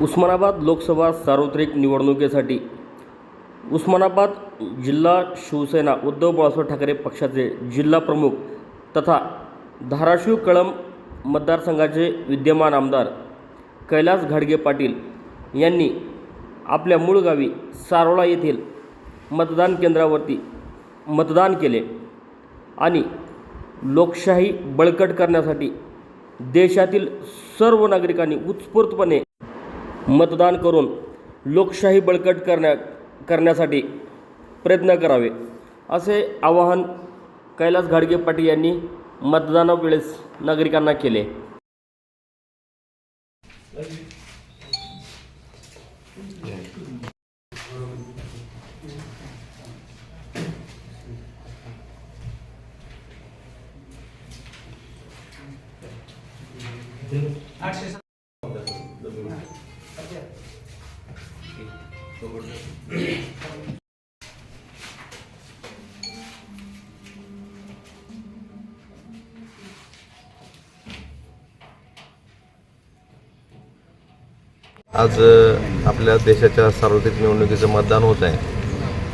उस्मानाबाद लोकसभा सार्वत्रिक निवडणुकीसाठी. उस्मानाबाद जिल्हा शिवसेना उद्धव बाळासाहेब ठाकरे पक्षाचे जिल्हा प्रमुख तथा धाराशिव कळंब मतदारसंघाचे विद्यमान आमदार कैलास घाडगे पाटील यांनी आपल्या मूळ गावी सारोळा येथील मतदान केंद्रावरती मतदान केले आणि लोकशाही बळकट करण्यासाठी देशातील सर्व नागरिकांनी उत्स्फूर्तपणे मतदान करून लोकशाही बळकट करण्या करण्यासाठी प्रयत्न करावे असे आवाहन कैलास घाडगे पाटील यांनी मतदानावेळेस नागरिकांना केले. आज आपल्या देशाच्या सार्वत्रिक निवडणुकीचं मतदान होत आहे.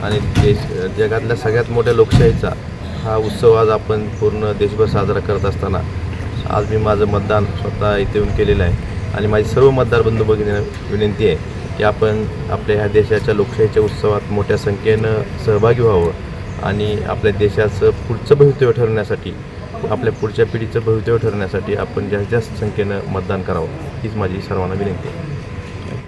आणि देश जगातल्या सगळ्यात मोठ्या लोकशाहीचा हा उत्सव आज आपण पूर्ण देशभर साजरा करत असताना आज मी माझं मतदान स्वतः इथे येऊन केलेलं आहे. आणि माझी सर्व मतदार बंधू भगिनी विनंती आहे की आपण आपल्या ह्या देशाच्या लोकशाहीच्या उत्सवात मोठ्या संख्येनं सहभागी व्हावं आणि आपल्या देशाचं पुढचं भवितव्य ठरवण्यासाठी आपल्या पुढच्या पिढीचं भवितव्य ठरवण्यासाठी आपण जास्तीत जास्त संख्येनं मतदान करावं हीच माझी सर्वांना विनंती आहे.